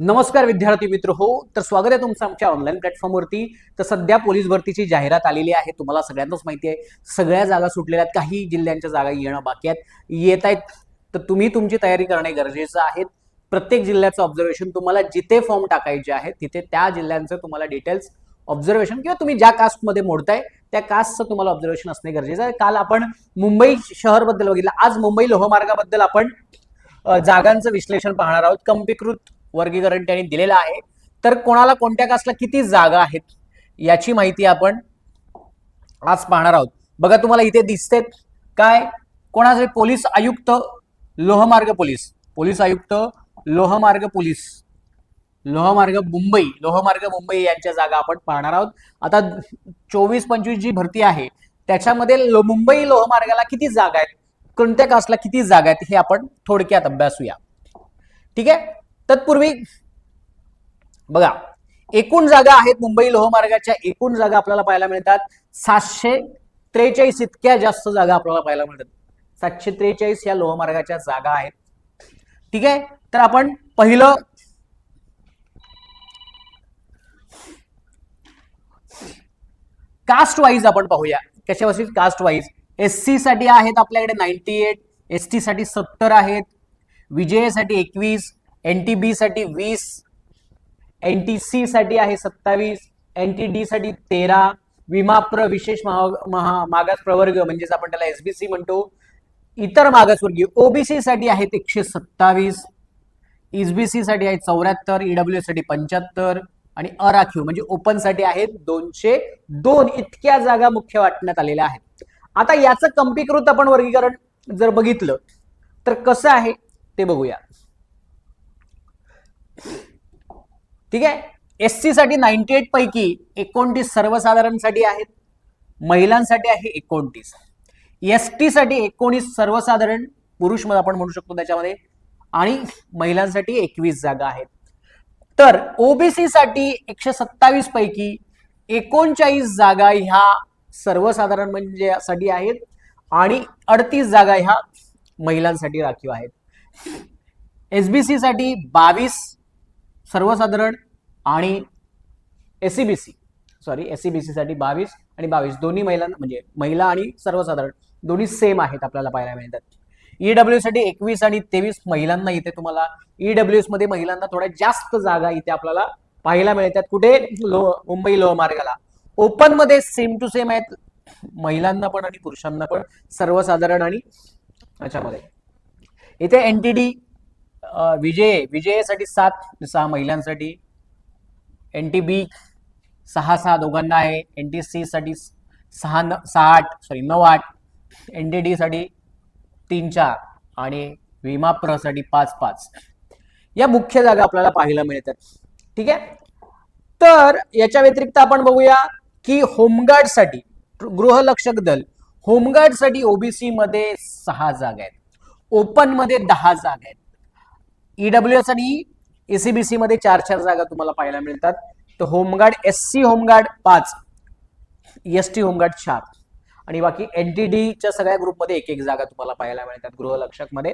नमस्कार विद्यार्थी मित्र हो तर स्वागत आहे तुमचं आमच्या ऑनलाईन प्लॅटफॉर्मवरती तर सध्या पोलीस भरतीची जाहिरात आलेली आहे तुम्हाला सगळ्यांनाच माहिती आहे. सगळ्या जागा सुटलेल्या आहेत काही जिल्ह्यांच्या जागा येणं बाकी आहेत येत आहेत. तर तुम्ही तुमची तयारी करणे गरजेचं आहे. प्रत्येक जिल्ह्याचं ऑब्झर्वेशन तुम्हाला जिथे फॉर्म टाकायचे आहे तिथे त्या जिल्ह्यांचं तुम्हाला डिटेल्स ऑब्झर्वेशन किंवा तुम्ही ज्या कास्टमध्ये मोडताय त्या कास्टचं तुम्हाला ऑब्झर्वेशन असणे गरजेचं आहे. काल आपण मुंबई शहरबद्दल बघितलं. आज मुंबई लोहमार्गाबद्दल आपण जागांचं विश्लेषण पाहणार आहोत. कंपीकृत वर्गीकरण त्यांनी दिलेलं आहे. तर कोणाला कोणत्या कास्टला किती जागा आहेत याची माहिती आपण आज पाहणार आहोत. बघा तुम्हाला इथे दिसतेत काय? कोणाचे पोलीस आयुक्त लोहमार्ग पोलीस. पोलीस आयुक्त लोहमार्ग पोलीस. लोहमार्ग मुंबई लोहमार्ग मुंबई यांच्या जागा आपण पाहणार आहोत. आता चोवीस पंचवीस जी भरती आहे त्याच्यामध्ये लो- मुंबई लोहमार्गाला किती जागा आहेत? कोणत्या कास्टला किती जागा आहेत हे आपण थोडक्यात अभ्यासूया. ठीक आहे? तत्पूर्वी बघा एकूण जागा आहेत मुंबई लोहमार्गाच्या एकूण जागा आपल्याला पाहायला मिळतात. सातशे त्रेचाळीस इतक्या जास्त जागा आपल्याला पाहायला मिळतात. सातशे त्रेचाळीस या लोहमार्गाच्या जागा आहेत. ठीक आहे? तर आपण पहिलं कास्ट वाईज आपण पाहूया. कशापासून कास्ट वाईज एस सी साठी आहेत आपल्याकडे नाईन्टी एट एस टी साठी सत्तर आहेत विजयसाठी एकवीस एन टी बी साठी वीस एन टी सी साठी आहे सत्तावीस एन टी डी साठी तेरा विमाप्र विशेष महा- मागास प्रवर्ग म्हणजेच आपण त्याला एसबीसी म्हणतो. इतर मागासवर्गीय ओबीसी साठी आहेत एकशे सत्तावीस एसबीसी साठी आहे चौऱ्याहत्तर ईडब्ल्यू साठी पंच्याहत्तर आणि अराखीव म्हणजे ओपनसाठी आहेत दोनशे दोन. इतक्या जागा मुख्य वाटण्यात आलेल्या आहेत. आता याचं कंपीकृत आपण वर्गीकरण जर बघितलं तर कसं आहे ते बघूया. ठीक आहे? एस सी साठी नाईन्टी एट पैकी एकोणतीस सर्वसाधारणसाठी आहेत. महिलांसाठी आहे एकोणतीस. एस टीसाठी एकोणीस सर्वसाधारण पुरुषमध्ये आपण म्हणू शकतो त्याच्यामध्ये. आणि महिलांसाठी एकवीस जागा आहेत. तर ओबीसीसाठी एकशे सत्तावीस पैकी एकोणचाळीस जागा ह्या सर्वसाधारण म्हणजे साठी आहेत. आणि अडतीस जागा ह्या महिलांसाठी राखीव आहेत. एसबीसीसाठी बावीस सर्वसाधारण आणि एसीबीसी सॉरी एसीबीसी साठी बावीस आणि बावीस. दोन्ही महिलांना म्हणजे महिला आणि सर्वसाधारण दोन्ही सेम आहेत आपल्याला पाहायला मिळतात. ईडब्ल्यू साठी एकवीस आणि तेवीस महिलांना इथे तुम्हाला ईडब्ल्यू मध्ये महिलांना थोड्या जास्त जागा इथे आपल्याला पाहायला मिळतात. कुठे? लो मुंबई लोहमार्गाला ओपनमध्ये सेम टू सेम आहेत. महिलांना पण आणि पुरुषांना पण सर्वसाधारण आणि याच्यामध्ये. इथे एनटीडी विजय विजयसाठी सात सहा महिलांसाठी. एन टी बी सहा सहा दोघांना आहे. एन टी सी साठी सहा न सहा आठ सॉरी नऊ आठ. एन टी डी साठी तीन चार. आणि विमाप्रसाठी पाच पाच. या मुख्य जागा आपल्याला पाहायला मिळतात. ठीक आहे? तर याच्या व्यतिरिक्त आपण बघूया की होमगार्डसाठी गृहरक्षक दल होमगार्डसाठी ओबीसी मध्ये सहा जागा आहेत. ओपनमध्ये दहा जागा आहेत. ईडब्ल्यू एस आणि एसीबीसी मध्ये चार चार जागा तुम्हाला पाहायला मिळतात. तर home guard S C home guard पाच एस टी होमगार्ड चार. आणि बाकी एनटीडीच्या सगळ्या ग्रुपमध्ये एक एक जागा तुम्हाला पाहायला मिळतात गृहलक्षकमध्ये.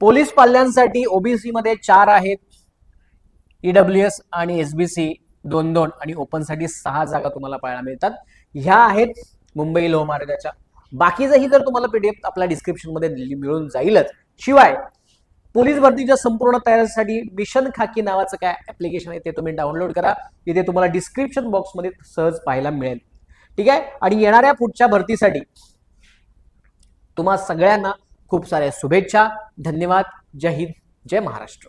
पोलीस पाल्यांसाठी ओबीसी मध्ये चार आहेत. ईडब्ल्यू एस आणि एसबीसी दोन दोन आणि ओपनसाठी सहा जागा तुम्हाला पाहायला मिळतात. ह्या आहेत मुंबई लोहमार्गाच्या. बाकीचंही जर तुम्हाला पीडीएफ आपल्या डिस्क्रिप्शनमध्ये मिळून जाईलच. शिवाय पोलीस भरतीच्या संपूर्ण तयारीसाठी मिशन खाकी नावाचं काय ऍप्लिकेशन आहे ते तुम्ही डाउनलोड करा. इथे तुम्हाला डिस्क्रिप्शन बॉक्समध्ये सहज पाहायला मिळेल. ठीक आहे? आणि येणाऱ्या पुढच्या भरतीसाठी तुम्हा सगळ्यांना खूप साऱ्या शुभेच्छा. धन्यवाद. जय हिंद. जय महाराष्ट्र.